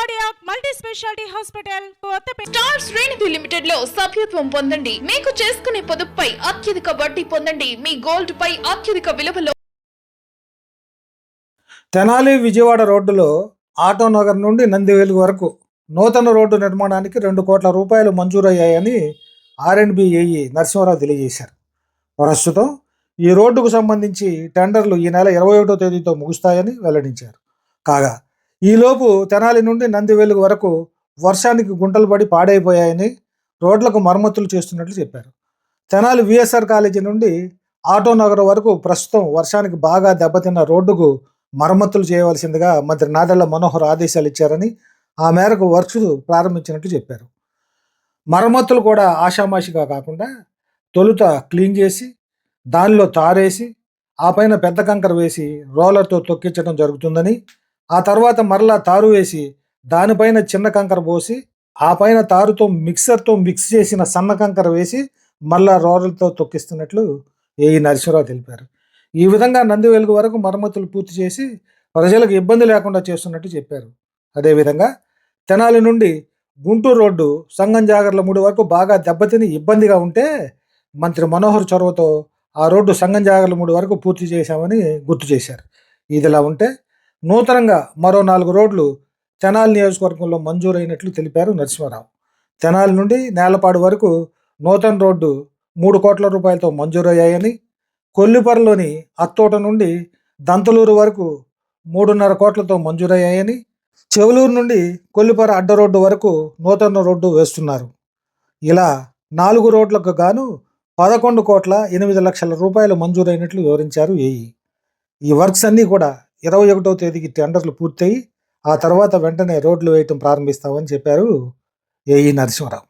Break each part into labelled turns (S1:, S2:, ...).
S1: Cardiac multi speciality hospital Kothapeta
S2: star శ్రేణిధి లిమిటెడ్లో సభ్యత్వం పొందండి. మీకు చేసుకునే పొదుపుపై అత్యధిక వడ్డీ పొందండి. మీ గోల్డ్ పై అత్యధిక విలువలో
S3: తెనాలి విజయవాడ రోడ్డులో ఆటో నగర్ నుండి నందివేలు వరకు నూతన రోడ్డు నిర్మాణానికి రెండు కోట్ల రూపాయలు మంజూరయ్యాయని ఆర్ఎండ్బి ఏఈ నరసింహారావు తెలియజేశారు. ప్రస్తుతం ఈ రోడ్డుకు సంబంధించి టెండర్లు ఈ నెల ఇరవై ఒకటో తేదీతో ముగుస్తాయని వెల్లడించారు. కాగా ఈలోపు తెనాలి నుండి నందివెలుగు వరకు వర్షానికి గుంటలు పడి పాడైపోయాయని రోడ్లకు మరమ్మతులు చేస్తున్నట్లు చెప్పారు. తెనాలి విఎస్ఆర్ కాలేజీ నుండి ఆటో నగర్ వరకు ప్రస్తుతం వర్షానికి బాగా దెబ్బతిన్న రోడ్డుకు మరమ్మతులు చేయవలసిందిగా మంత్రి నాదెళ్ళ మనోహర్ ఆదేశాలు ఇచ్చారని ఆ మేరకు వర్క్స్ ప్రారంభించినట్లు చెప్పారు. మరమ్మతులు కూడా ఆషామాషిగా కాకుండా తొలుత క్లీన్ చేసి దానిలో తారేసి ఆ పైన పెద్ద కంకర వేసి రోలర్తో తొక్కించడం జరుగుతుందని ఆ తర్వాత మరలా తారు వేసి దానిపైన చిన్న కంకర పోసి ఆ పైన తారుతో మిక్సర్తో మిక్స్ చేసిన సన్న కంకర వేసి మళ్ళా రోలర్తో తొక్కిస్తున్నట్లు ఏఈ నరసింహరావు తెలిపారు. ఈ విధంగా నందివెలుగు వరకు మరమ్మతులు పూర్తి చేసి ప్రజలకు ఇబ్బంది లేకుండా చేస్తున్నట్టు చెప్పారు. అదేవిధంగా తెనాలి నుండి గుంటూరు రోడ్డు సంగం జాగర్ల మూడు వరకు బాగా దెబ్బతిని ఇబ్బందిగా ఉంటే మంత్రి మనోహర్ చొరవతో ఆ రోడ్డు సంగం జాగర్ల మూడు వరకు పూర్తి చేశామని గుర్తు చేశారు. ఇదిలా ఉంటే నూతనంగా మరో నాలుగు రోడ్లు తెనాలి నియోజకవర్గంలో మంజూరైనట్లు తెలిపారు నరసింహారావు. తెనాలి నుండి నేలపాడు వరకు నూతన రోడ్డు మూడు కోట్ల రూపాయలతో మంజూరయ్యాయని కొల్లిపరలోని అత్తోట నుండి దంతలూరు వరకు మూడున్నర కోట్లతో మంజూరయ్యాయని చెవులూరు నుండి కొల్లిపర అడ్డ రోడ్డు వరకు నూతన రోడ్డు వేస్తున్నారు. ఇలా నాలుగు రోడ్లకు గాను పదకొండు కోట్ల ఎనిమిది లక్షల రూపాయలు మంజూరైనట్లు వివరించారు ఏఈ. ఈ వర్క్స్ అన్నీ కూడా ఇరవై ఒకటో తేదీకి టెండర్లు పూర్తయి ఆ తర్వాత వెంటనే రోడ్లు వేయటం ప్రారంభిస్తామని చెప్పారు ఏఈ నరసింహరావు.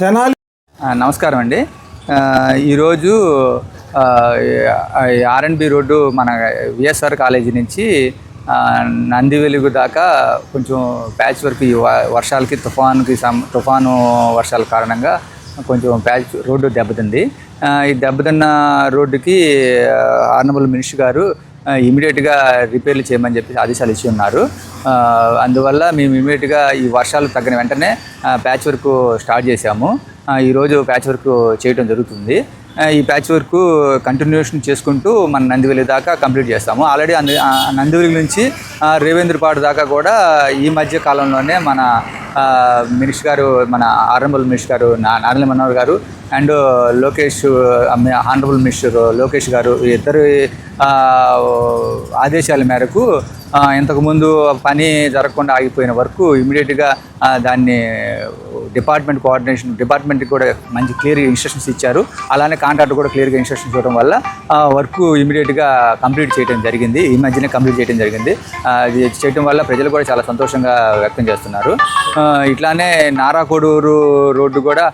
S3: తెనాలి.
S4: నమస్కారం అండి. ఈరోజు ఆర్ఎన్బి రోడ్డు మన విఎస్ఆర్ కాలేజీ నుంచి నంది వెలుగు దాకా కొంచెం ప్యాచ్ వర్క్ ఈ వ- వర్షాలకి తుఫానుకి సం తుఫాను వర్షాల కారణంగా కొంచెం ప్యాచ్ రోడ్డు దెబ్బతింది. ఈ దెబ్బతిన్న రోడ్డుకి ఆనబుల్ మినిషి గారు ఇమీడియట్గా రిపేర్లు చేయమని చెప్పి ఆదేశాలు ఇచ్చి ఉన్నారు. అందువల్ల మేము ఇమీడియట్గా ఈ వర్షాలు తగ్గిన వెంటనే ప్యాచ్ వర్క్ స్టార్ట్ చేశాము. ఈరోజు ప్యాచ్ వర్క్ చేయడం జరుగుతుంది. ఈ ప్యాచ్ వర్క్ కంటిన్యూషన్ చేసుకుంటూ మన నందివెల్లి దాకా కంప్లీట్ చేస్తాము. ఆల్రెడీ నందివెల్లి నుంచి రేవేంద్రపాడు దాకా కూడా ఈ మధ్య కాలంలోనే మన మినిష్ గారు మన ఆర్ఎంబుల్ మినిష్ గారు నా Narayana Manohar garu and Lokesh honourable minister Lokesh garu ఇద్దరు ఆదేశాల మేరకు ఇంతకుముందు పని జరగకుండా ఆగిపోయిన వరకు ఇమీడియట్గా దాన్ని డిపార్ట్మెంట్ కోఆర్డినేషన్ డిపార్ట్మెంట్కి కూడా మంచి క్లియర్ ఇన్స్ట్రక్షన్స్ ఇచ్చారు. అలానే కాంట్రాక్ట్ కూడా క్లియర్గా ఇన్స్ట్రక్షన్స్ ఇవ్వడం వల్ల వర్క్ ఇమీడియట్గా కంప్లీట్ చేయడం జరిగింది. ఈ మధ్యనే కంప్లీట్ చేయడం జరిగింది. ఇది చేయడం వల్ల ప్రజలు కూడా చాలా సంతోషంగా వ్యక్తం చేస్తున్నారు. ఇట్లానే నారాకోడూరు రోడ్డు కూడా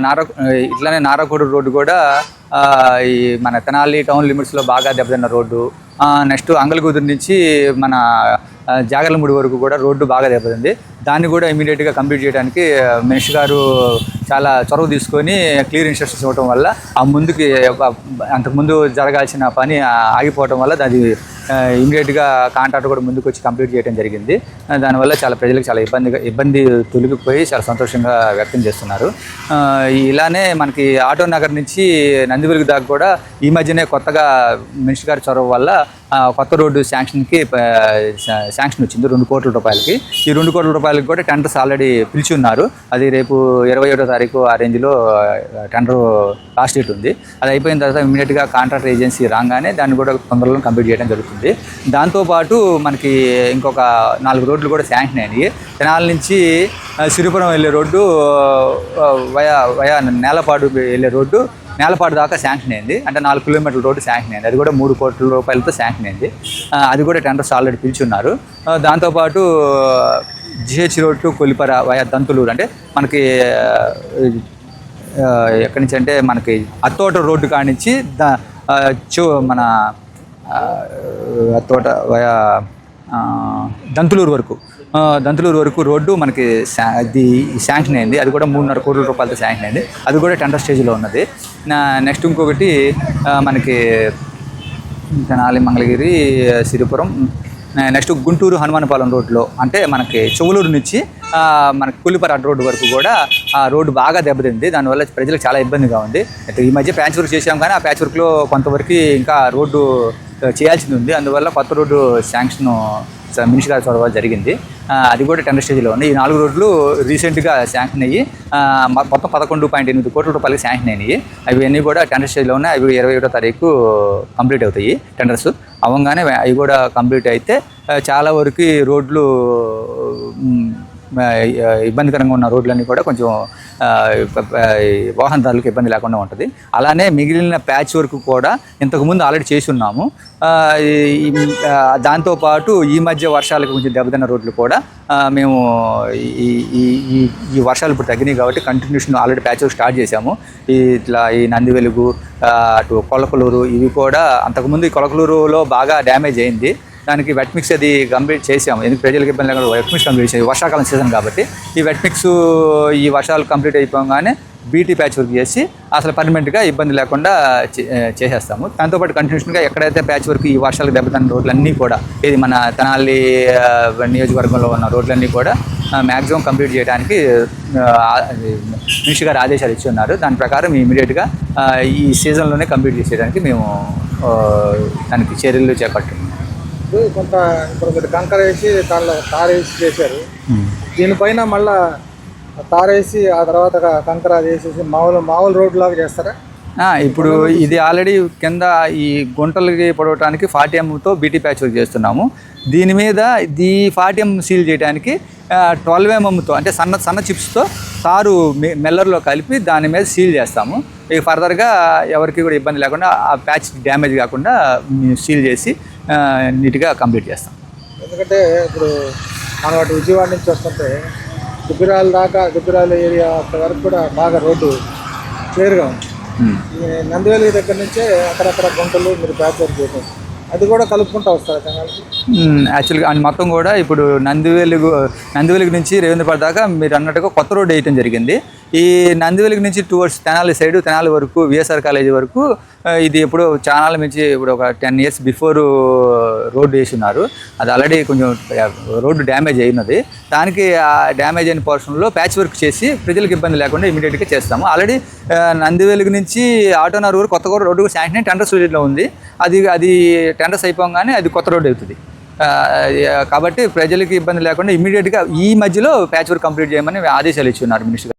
S4: నారా ఇట్లానే నారాకోడూరు రోడ్డు కూడా ఈ మన తెనాలి టౌన్ లిమిట్స్లో బాగా దెబ్బతిన్న రోడ్డు. నెక్స్ట్ అంగలగూదురు నుంచి మన ఆ, వరకు కూడా రోడ్డు బాగా దెబ్బతింది. దాన్ని కూడా ఇమీడియట్గా కంప్లీట్ చేయడానికి ఆ, మినిస్టర్ గారు చాలా చొరవ తీసుకొని క్లియర్ ఇన్స్ట్రక్షన్స్ ఇవ్వడం వల్ల ఆ ముందుకి అంతకుముందు జరగాల్సిన పని ఆగిపోవటం వల్ల అది ఇమీడియట్గా కాంట్రాక్ట్ కూడా ముందుకు వచ్చి కంప్లీట్ చేయడం జరిగింది దానివల్ల చాలా ప్రజలకు చాలా ఇబ్బందిగా ఇబ్బంది తొలగిపోయి చాలా సంతోషంగా వ్యక్తం చేస్తున్నారు. ఇలానే మనకి ఆటో నగర్ నుంచి నందివెలుగు దాకా కూడా ఈ మధ్యనే కొత్తగా మినిస్టర్ గారి చొరవ వల్ల కొత్త రోడ్డు శాంక్షన్కి శాంక్షన్ వచ్చింది రెండు కోట్ల రూపాయలకి. ఈ రెండు కోట్ల రూపాయలకి కూడా టెండర్స్ ఆల్రెడీ పిలిచి ఉన్నారు. అది రేపు ఇరవై ఏడో తారీఖు ఆ రేంజ్లో టెండర్ లాస్ట్ డేట్ ఉంది. అది అయిపోయిన తర్వాత ఇమీడియట్గా కాంట్రాక్ట్ ఏజెన్సీ రాగానే దాన్ని కూడా తొందరలో కంప్లీట్ చేయడం జరుగుతుంది. దాంతోపాటు మనకి ఇంకొక నాలుగు రోడ్లు కూడా శాంక్షన్ అయినాయి. తెనాల నుంచి సిరిపురం వెళ్ళే రోడ్డు వయా వయా నేలపాడు వెళ్ళే రోడ్డు నేలపాడు దాకా శాంక్షన్ అయింది. అంటే నాలుగు కిలోమీటర్ల రోడ్డు శాంక్షన్ అయింది. అది కూడా మూడు కోట్ల రూపాయలతో శాంక్షన్ అయింది. అది కూడా టెండర్స్ ఆల్రెడీ పిలిచున్నారు. దాంతోపాటు GH road to Kolipara via Dantuluru అంటే మనకి ఎక్కడి నుంచి అంటే మనకి అత్తోట రోడ్డు కాడి నుంచి ద మన తోట వయా దంతులూరు వరకు. దంతులూరు వరకు రోడ్డు మనకి శా అది శాంక్షన్ అయింది. అది కూడా మూడున్నర కోట్ల రూపాయలతో శాంక్షన్ అయింది. అది కూడా టెండర్ స్టేజ్లో ఉన్నది. నెక్స్ట్ ఇంకొకటి మనకి తెనాలి మంగళగిరి సిరిపురం నెక్స్ట్ గుంటూరు హనుమానపాలెం రోడ్లో. అంటే మనకి చెవులూరు నుంచి మనకి పులిపర రోడ్డు వరకు కూడా ఆ రోడ్డు బాగా దెబ్బతింది. దానివల్ల ప్రజలకు చాలా ఇబ్బందిగా ఉంది. ఈ మధ్య ప్యాచ్ వర్క్ చేసాం కానీ ఆ ప్యాచ్ వర్క్లో కొంతవరకు ఇంకా రోడ్డు చేయాల్సింది ఉంది. అందువల్ల కొత్త రోడ్డు శాంక్షన్ మినిస్టర్ గారి చొరవ జరిగింది. అది కూడా టెండర్ స్టేజ్లో ఉంది. ఈ నాలుగు రోడ్లు రీసెంట్గా శాంక్షన్ అయ్యి మొత్తం పదకొండు పాయింట్ ఎనిమిది కోట్ల రూపాయలకి శాంక్షన్ అయినాయి. అవి అన్నీ కూడా టెండర్ స్టేజ్లో ఉన్నాయి. అవి ఇరవై ఒకటో తారీఖు కంప్లీట్ అవుతాయి టెండర్స్. అవ్వగానే అవి కూడా కంప్లీట్ అయితే చాలా వరకు రోడ్లు ఇబ్బందికరంగా ఉన్న రోడ్లన్నీ కూడా కొంచెం వాహనదారులకు ఇబ్బంది లేకుండా ఉంటుంది. అలానే మిగిలిన ప్యాచ్ వర్క్ కూడా ఇంతకుముందు ఆల్రెడీ చేసి ఉన్నాము. దాంతోపాటు ఈ మధ్య వర్షాలకు కొంచెం దెబ్బతిన్న రోడ్లు కూడా మేము ఈ ఈ ఈ- ఈ వర్షాలు ఇప్పుడు తగ్గినాయి కాబట్టి continuation already patch work start చేశాము. ఈ ఇట్లా ఈ నంది వెలుగు అటు కొలకలూరు ఇవి కూడా అంతకుముందు ఈ కొలకలూరులో బాగా డ్యామేజ్ అయింది. దానికి వెట్ మిక్స్ అది కంప్లీట్ చేసాము. ఎందుకు ప్రజలకు ఇబ్బంది లేకుండా వెట్ మిక్స్ కంప్లీట్ చేసాము. వర్షాకాలం సీజన్ కాబట్టి ఈ వెట్ మిక్స్ ఈ వర్షాలు కంప్లీట్ అయిపోగానే బీటీ ప్యాచ్ వర్క్ చేసి అసలు పర్మనెంట్గా ఇబ్బంది లేకుండా చే- చేసేస్తాము. దాంతోపాటు కంటిన్యూషన్గా ఎక్కడైతే ప్యాచ్ వర్క్ ఈ వర్షాలకు దెబ్బతిన్న రోడ్లన్నీ కూడా ఇది మన తెనాలి నియోజకవర్గంలో ఉన్న రోడ్లన్నీ కూడా మ్యాక్సిమం కంప్లీట్ చేయడానికి మినిస్టర్ గారు ఆదేశాలు ఇచ్చి ఉన్నారు. దాని ప్రకారం ఇమీడియట్గా ఈ సీజన్లోనే కంప్లీట్ చేసేయడానికి మేము దానికి చర్యలు చేపట్టాము
S3: ఇప్పుడు కొంత ఇప్పుడు మీరు కంకర వేసి దానిలో తార వేసి చేశారు. దీనిపైన మళ్ళా తార వేసి ఆ తర్వాత కంకర వేసేసి మామూలు మామూలు రోడ్డు లాగా చేస్తారా?
S4: ఇప్పుడు ఇది ఆల్రెడీ కింద ఈ గుంటలకి పొడవటానికి ఫార్టీ ఎంతో బీటీ ప్యాచ్ వర్క్ చేస్తున్నాము. దీని మీద ఈ ఫార్టీ ఎం సీల్ చేయడానికి ట్వెల్వ్ ఎంఎంతో అంటే సన్న సన్న చిప్స్తో తారు మెల్లర్లో కలిపి దాని మీద సీల్ చేస్తాము. ఇక ఫర్దర్గా ఎవరికి కూడా ఇబ్బంది లేకుండా ఆ ప్యాచ్ డ్యామేజ్ కాకుండా సీల్ చేసి నీట్గా కంప్లీట్ చేస్తాం.
S3: ఎందుకంటే ఇప్పుడు మనం అటు విజయవాడ నుంచి వస్తుంటే దుబ్బిరాల దాకా దుబ్బిరాల ఏరియా వరకు కూడా బాగా రోడ్డు క్లియర్గా ఉంది. నందివేలి దగ్గర నుంచే అక్కడక్కడ గుంటలు మీరు ప్యాచ్ వర్క్ చేశారు. అది కూడా కలుపుకుంటూ వస్తారు.
S4: యాక్చువల్గా అది మొత్తం కూడా ఇప్పుడు నందివేలుగు నందివేలుగు నుంచి రేవేంద్రపాడు దాకా మీరు అన్నట్టుగా కొత్త రోడ్డు వేయటం జరిగింది. ఈ నందివేలుగు నుంచి టువర్డ్స్ తెనాలి సైడ్ తెనాలి వరకు విఎస్ఆర్ కాలేజీ వరకు ఇది ఎప్పుడు చాలా నుంచి ఇప్పుడు ఒక టెన్ ఇయర్స్ బిఫోర్ రోడ్డు వేసి ఉన్నారు అది ఆల్రెడీ కొంచెం రోడ్డు డ్యామేజ్ అయినది. దానికి ఆ డ్యామేజ్ అయిన పోర్షన్లో ప్యాచ్ వర్క్ చేసి ప్రజలకు ఇబ్బంది లేకుండా ఇమీడియట్గా చేస్తాము. ఆల్రెడీ నందివెలుగు నుంచి ఆటోనగర్ వరకు కొత్త కూడా రోడ్డు శాంక్షన్ టెండర్ స్టేజ్లో ఉంది. అది అది టెండర్స్ అయిపోగానే అది కొత్త రోడ్డు అవుతుంది. కాబట్టి ప్రజలకి ఇబ్బంది లేకుండా ఇమీడియట్గా ఈ మధ్యలో ప్యాచ్ వర్క్ కంప్లీట్ చేయమని ఆదేశాలు ఇచ్చి ఉన్నారు మినిస్టర్